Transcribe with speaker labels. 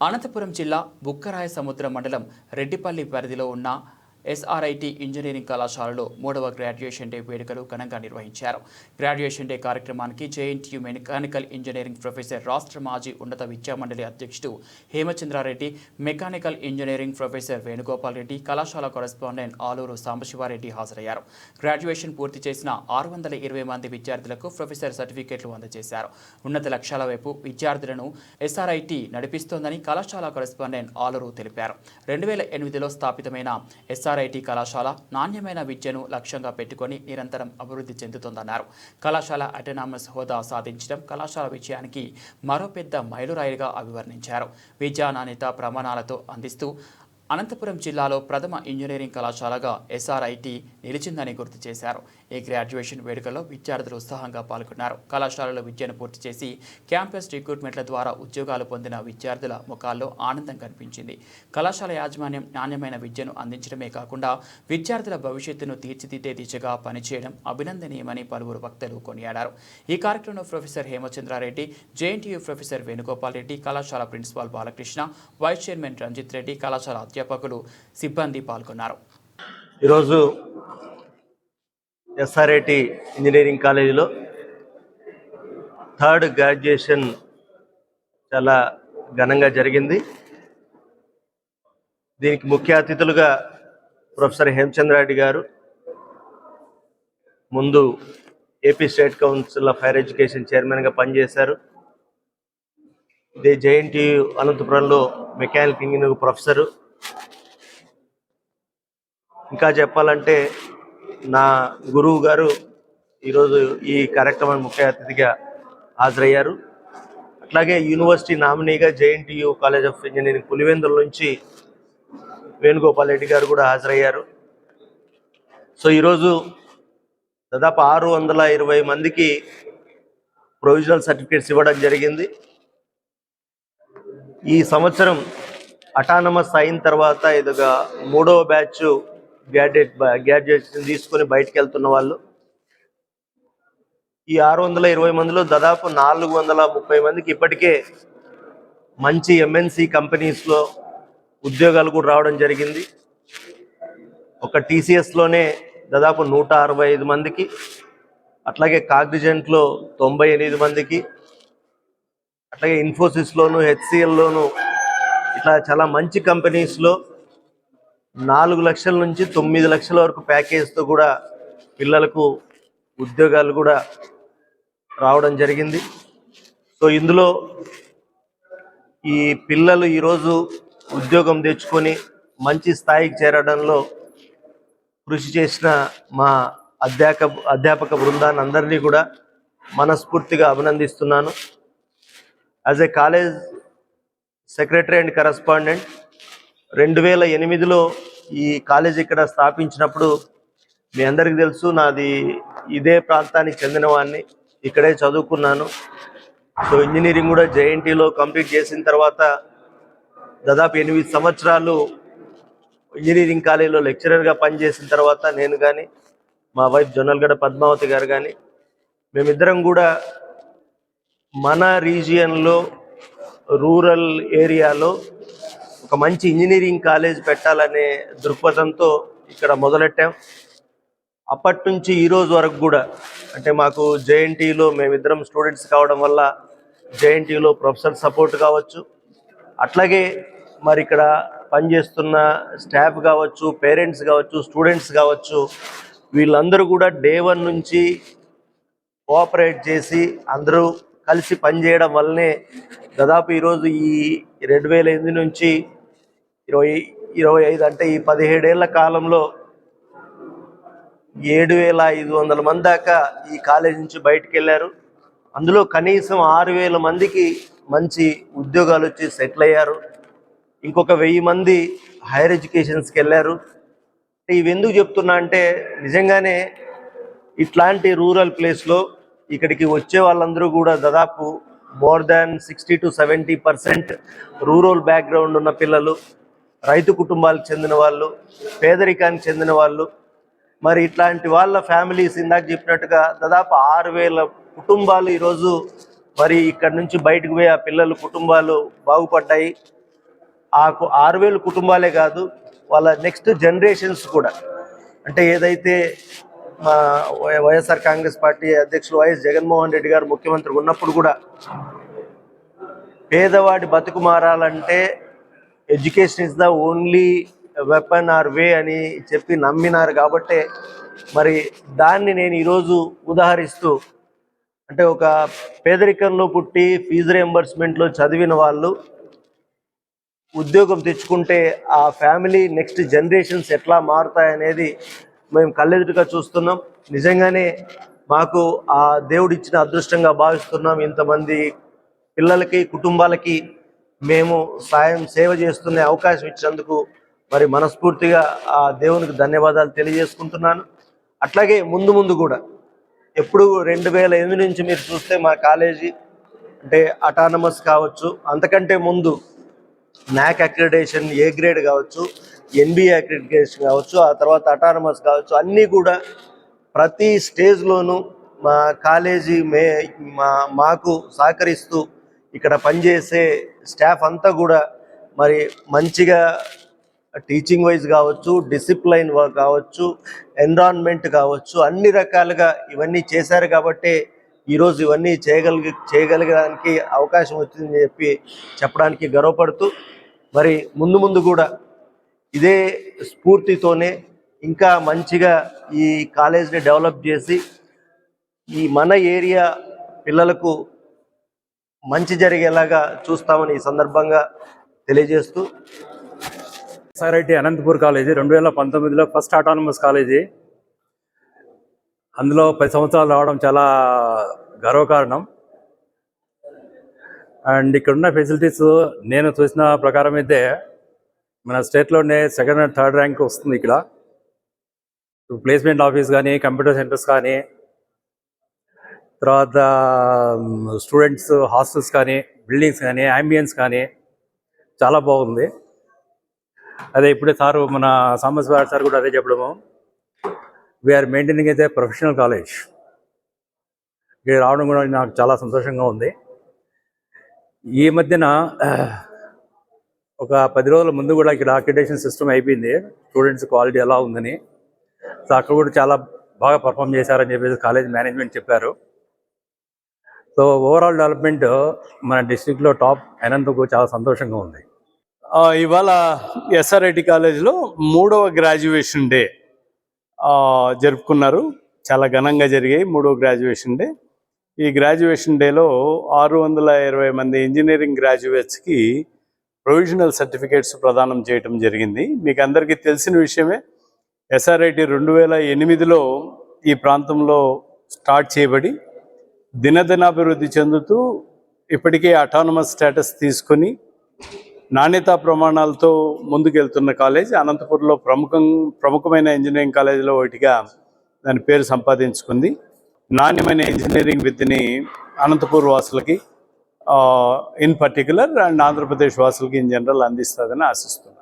Speaker 1: అనంతపురం జిల్లా బుక్కరాయ సముద్ర మండలం రెడ్డిపల్లి పరిధిలో ఉన్న ఎస్ఆర్ఐటి ఇంజనీరింగ్ కళాశాలలో మూడవ గ్రాడ్యుయేషన్ డే వేడుకలు ఘనంగా నిర్వహించారు. గ్రాడ్యుయేషన్ డే కార్యక్రమానికి జేఎన్టీయూ మెకానికల్ ఇంజనీరింగ్ ప్రొఫెసర్ రాష్ట్ర మాజీ ఉన్నత విద్యామండలి అధ్యక్షుడు Hemachandrareddy mechanical engineering professor Venugopal Reddy కళాశాల కరెస్పాండెంట్ ఆలూరు సాంబశివారెడ్డి హాజరయ్యారు. గ్రాడ్యుయేషన్ పూర్తి చేసిన ఆరు వందల ఇరవై మంది విద్యార్థులకు ప్రొఫెసర్ సర్టిఫికేట్లు అందజేశారు. ఉన్నత లక్ష్యాల వైపు విద్యార్థులను ఎస్ఆర్ఐటి నడిపిస్తోందని కళాశాల కరెస్పాండెంట్ ఆలూరు తెలిపారు. రెండు వేల ఎనిమిదిలో స్థాపితమైన ఎస్ఆర్ ఎస్ఆర్ఐటి కళాశాల నాణ్యమైన విద్యను లక్ష్యంగా పెట్టుకొని నిరంతరం అభివృద్ధి చెందుతోందన్నారు. కళాశాల అటనామస్ హోదా సాధించడం కళాశాల విజయానికి మరో పెద్ద మైలురాయిగా అభివర్ణించారు. విద్యా నాణ్యత ప్రమాణాలతో అందిస్తూ అనంతపురం జిల్లాలో ప్రథమ ఇంజనీరింగ్ కళాశాలగా ఎస్ఆర్ఐటి నిలిచిందని గుర్తు చేశారు. ఈ గ్రాడ్యుయేషన్ వేడుకల్లో విద్యార్థులు ఉత్సాహంగా పాల్గొన్నారు. కళాశాలలో విద్యను పూర్తి చేసి క్యాంపస్ రిక్రూట్మెంట్ల ద్వారా ఉద్యోగాలు పొందిన విద్యార్థుల ముఖాల్లో ఆనందం కనిపించింది. కళాశాల యాజమాన్యం నాణ్యమైన విద్యను అందించడమే కాకుండా విద్యార్థుల భవిష్యత్తును తీర్చిదిద్దే దిశగా పనిచేయడం అభినందనీయమని పలువురు వక్తలు కొనియాడారు. ఈ కార్యక్రమంలో professor Hemachandrareddy JNTU professor Venugopal Reddy కళాశాల principal Balakrishna vice chairman Ranjith Reddy కళాశాల అధ్యాపకులు సిబ్బంది పాల్గొన్నారు.
Speaker 2: ఈరోజు ఎస్ఆర్ఐటి ఇంజనీరింగ్ కాలేజీలో థర్డ్ గ్రాడ్యుయేషన్ చాలా ఘనంగా జరిగింది. దీనికి ముఖ్య అతిథులుగా ప్రొఫెసర్ హేమచంద్రారెడ్డి గారు ముందు AP state council of higher education చైర్మన్గా పనిచేశారు. ఇదే జేఎన్టీయు అనంతపురంలో మెకానికల్ ఇంజనీరింగ్ ప్రొఫెసరు. ఇంకా చెప్పాలంటే నా గురువు గారు ఈరోజు ఈ కార్యక్రమం ముఖ్య అతిథిగా హాజరయ్యారు. అట్లాగే యూనివర్సిటీ నామినీగా JNTU college of engineering Pulivendula నుంచి వేణుగోపాల్ రెడ్డి గారు కూడా హాజరయ్యారు. సో ఈరోజు దాదాపు ఆరు వందల ఇరవై మందికి ప్రొవిజనల్ సర్టిఫికేట్స్ ఇవ్వడం జరిగింది. ఈ సంవత్సరం అటానమస్ అయిన తర్వాత ఇదిగా మూడవ బ్యాచ్ గ్రాడ్యుయేట్ గ్రాడ్యుయేషన్ తీసుకొని బయటకు వెళ్తున్న వాళ్ళు. ఈ ఆరు వందల ఇరవై మందిలో దాదాపు నాలుగు వందల ముప్పై మందికి ఇప్పటికే మంచి ఎంఎన్సి కంపెనీస్లో ఉద్యోగాలు కూడా రావడం జరిగింది. ఒక టీసీఎస్లోనే దాదాపు నూట అరవై ఐదు మందికి అట్లాగే కాగ్నిజెంట్లో తొంభై ఎనిమిది మందికి అట్లాగే ఇన్ఫోసిస్లోను హెచ్సిఎల్లోను ఇట్లా చాలా మంచి కంపెనీస్లో నాలుగు లక్షల నుంచి తొమ్మిది లక్షల వరకు ప్యాకేజ్తో కూడా పిల్లలకు ఉద్యోగాలు కూడా రావడం జరిగింది. సో ఇందులో ఈ పిల్లలు ఈరోజు ఉద్యోగం తెచ్చుకొని మంచి స్థాయికి చేరడంలో కృషి చేసిన మా అధ్యాపక అధ్యాపక బృందాన్ని అందరినీ కూడా మనస్ఫూర్తిగా అభినందిస్తున్నాను. As a college secretary and correspondent రెండు వేల ఎనిమిదిలో ఈ కాలేజ్ ఇక్కడ స్థాపించినప్పుడు మీ అందరికీ తెలుసు నాది ఇదే ప్రాంతానికి చెందినవాడిని. ఇక్కడే చదువుకున్నాను. సో ఇంజనీరింగ్ కూడా జేఎన్టీలో కంప్లీట్ చేసిన తర్వాత దాదాపు ఎనిమిది సంవత్సరాలు ఇంజనీరింగ్ కాలేజీలో లెక్చరర్గా పనిచేసిన తర్వాత నేను కానీ మా వైఫ్ జొన్నల్గడ పద్మావతి గారు కానీ మేమిద్దరం కూడా మన రీజియన్లో రూరల్ ఏరియాలో ఒక మంచి ఇంజనీరింగ్ కాలేజ్ పెట్టాలనే దృక్పథంతో ఇక్కడ మొదలెట్టాం. అప్పటి నుంచి ఈరోజు వరకు కూడా అంటే మాకు జేఎన్టీలో మేమిద్దరం స్టూడెంట్స్ కావడం వల్ల జేఎన్టీలో ప్రొఫెసర్ సపోర్ట్ కావచ్చు. అట్లాగే మరి ఇక్కడ పనిచేస్తున్న స్టాఫ్ కావచ్చు పేరెంట్స్ కావచ్చు స్టూడెంట్స్ కావచ్చు వీళ్ళందరూ కూడా డే వన్ నుంచి కోఆపరేట్ చేసి అందరూ కలిసి పనిచేయడం వల్లనే దాదాపు ఈరోజు ఈ రెండు వేల ఎనిమిది నుంచి ఇరవై ఇరవై ఐదు అంటే ఈ పదిహేడేళ్ళ కాలంలో ఏడు వేల ఐదు వందల మంది దాకా ఈ కాలేజీ నుంచి బయటకు వెళ్ళారు అందులో కనీసం ఆరు వేల మందికి మంచి ఉద్యోగాలు వచ్చి సెటిల్ అయ్యారు. ఇంకొక వెయ్యి మంది హైయర్ ఎడ్యుకేషన్స్కి వెళ్ళారు. ఇవి ఎందుకు చెప్తున్నా అంటే నిజంగానే ఇట్లాంటి రూరల్ ప్లేస్లో ఇక్కడికి వచ్చే వాళ్ళందరూ కూడా దాదాపు more than sixty to seventy percent rural background ఉన్న పిల్లలు. రైతు కుటుంబాలకు చెందిన వాళ్ళు పేదరికానికి చెందిన వాళ్ళు మరి ఇట్లాంటి వాళ్ళ ఫ్యామిలీస్ ఇందాక చెప్పినట్టుగా దాదాపు ఆరు వేల కుటుంబాలు ఈరోజు మరి ఇక్కడ నుంచి బయటకు పోయి ఆ పిల్లలు కుటుంబాలు బాగుపడ్డాయి. ఆ ఆరు వేల కుటుంబాలే కాదు వాళ్ళ నెక్స్ట్ జనరేషన్స్ కూడా. అంటే ఏదైతే మా వై- వైఎస్ఆర్ కాంగ్రెస్ పార్టీ అధ్యక్షులు వైఎస్ జగన్మోహన్ రెడ్డి గారు ముఖ్యమంత్రి ఉన్నప్పుడు కూడా పేదవాడి బతుకు మారాలంటే education is the only weapon or way అని చెప్పి నమ్మినారు కాబట్టే మరి దాన్ని నేను ఈరోజు ఉదాహరిస్తూ అంటే ఒక పేదరికంలో పుట్టి ఫీజు రియంబర్స్మెంట్లో చదివిన వాళ్ళు ఉద్యోగం తెచ్చుకుంటే ఆ ఫ్యామిలీ నెక్స్ట్ జనరేషన్స్ ఎట్లా మారుతాయనేది మేము కళ్ళెదురుగా చూస్తున్నాం. నిజంగానే మాకు ఆ దేవుడిచ్చిన అదృష్టంగా భావిస్తున్నాం. ఇంతమంది పిల్లలకి కుటుంబాలకి మేము సాయం సేవ చేస్తున్న అవకాశం ఇచ్చినందుకు మరి మనస్ఫూర్తిగా ఆ దేవునికి ధన్యవాదాలు తెలియజేసుకుంటున్నాను. అట్లాగే ముందు ముందు కూడా ఎప్పుడు రెండు వేల ఎనిమిది నుంచి మీరు చూస్తే మా కాలేజీ అంటే అటానమస్ కావచ్చు. అంతకంటే ముందు నాక్ అక్రిడేషన్ ఏ గ్రేడ్ కావచ్చు ఎన్బిఏ అక్రిడిటేషన్ కావచ్చు ఆ తర్వాత అటానమస్ కావచ్చు అన్నీ కూడా ప్రతి స్టేజ్లోనూ మా కాలేజీ మే మా మాకు సహకరిస్తూ ఇక్కడ పనిచేసే స్టాఫ్ అంతా కూడా మరి మంచిగా టీచింగ్ వైజ్ కావచ్చు డిసిప్లైన్ కావచ్చు ఎన్విరాన్మెంట్ కావచ్చు అన్ని రకాలుగా ఇవన్నీ చేశారు కాబట్టి ఈరోజు ఇవన్నీ చేయగలిగి చేయగలగడానికి అవకాశం వచ్చిందని చెప్పి చెప్పడానికి గర్వపడుతూ మరి ముందు ముందు కూడా ఇదే స్ఫూర్తితోనే ఇంకా మంచిగా ఈ కాలేజ్ని డెవలప్ చేసి ఈ మన ఏరియా పిల్లలకు మంచి జరిగేలాగా చూస్తామని ఈ సందర్భంగా తెలియజేస్తూ
Speaker 3: ఎస్ఆర్ఐటి అనంతపూర్ కాలేజీ రెండు వేల పంతొమ్మిదిలో ఫస్ట్ ఆటానమస్ కాలేజీ. అందులో పది సంవత్సరాలు రావడం చాలా గర్వకారణం. అండ్ ఇక్కడ ఉన్న ఫెసిలిటీస్ నేను చూసిన ప్రకారం అయితే మన స్టేట్లోనే సెకండ్ అండ్ థర్డ్ ర్యాంక్ వస్తుంది ఇక్కడ. ప్లేస్మెంట్ ఆఫీస్ కానీ కంప్యూటర్ సెంటర్స్ కానీ తర్వాత స్టూడెంట్స్ హాస్టల్స్ కానీ బిల్డింగ్స్ కానీ అంబియన్స్ కానీ చాలా బాగుంది. అదే ఇప్పుడే సారు మన సాంబశివారి సార్ కూడా అదే చెప్పడము. వీఆర్ మెయింటైనింగ్ అయితే ప్రొఫెషనల్ కాలేజ్ ఇక్కడ రావడం కూడా నాకు చాలా సంతోషంగా ఉంది. ఈ మధ్యన ఒక పది రోజుల ముందు కూడా ఇక్కడ అక్రిడేషన్ సిస్టమ్ అయిపోయింది. స్టూడెంట్స్ క్వాలిటీ ఎలా ఉందని. సో అక్కడ కూడా చాలా బాగా పర్ఫామ్ చేశారని చెప్పేసి కాలేజ్ మేనేజ్మెంట్ చెప్పారు. సో ఓవరాల్ డెవలప్మెంట్ మన డిస్ట్రిక్ట్లో టాప్ అయినందుకు చాలా సంతోషంగా ఉంది.
Speaker 4: ఇవాళ ఎస్ఆర్ఐటి కాలేజ్లో మూడవ గ్రాడ్యుయేషన్ డే జరుపుకున్నారు. చాలా ఘనంగా జరిగాయి మూడవ గ్రాడ్యుయేషన్ డే ఈ గ్రాడ్యుయేషన్ డేలో ఆరు వందల ఇరవై మంది ఇంజనీరింగ్ గ్రాడ్యుయేట్స్కి ప్రొవిజనల్ సర్టిఫికేట్స్ ప్రదానం చేయటం జరిగింది. మీకు అందరికీ తెలిసిన విషయమే ఎస్ఆర్ఐటి రెండు వేల ఎనిమిదిలో ఈ ప్రాంతంలో స్టార్ట్ చేయబడి దినదినాభివృద్ధి చెందుతూ ఇప్పటికే అటానమస్ స్టేటస్ తీసుకొని నాణ్యతా ప్రమాణాలతో ముందుకెళ్తున్న కాలేజ్ అనంతపూర్లో ప్రముఖం ప్రముఖమైన ఇంజనీరింగ్ కాలేజీలో ఒకటిగా దాని పేరు సంపాదించుకుంది. నాణ్యమైన ఇంజనీరింగ్ విద్యని అనంతపూర్ వాసులకి ఇన్ పర్టికులర్ అండ్ ఆంధ్రప్రదేశ్ వాసులకి ఇన్ జనరల్ అందిస్తుందని ఆశిస్తున్నాను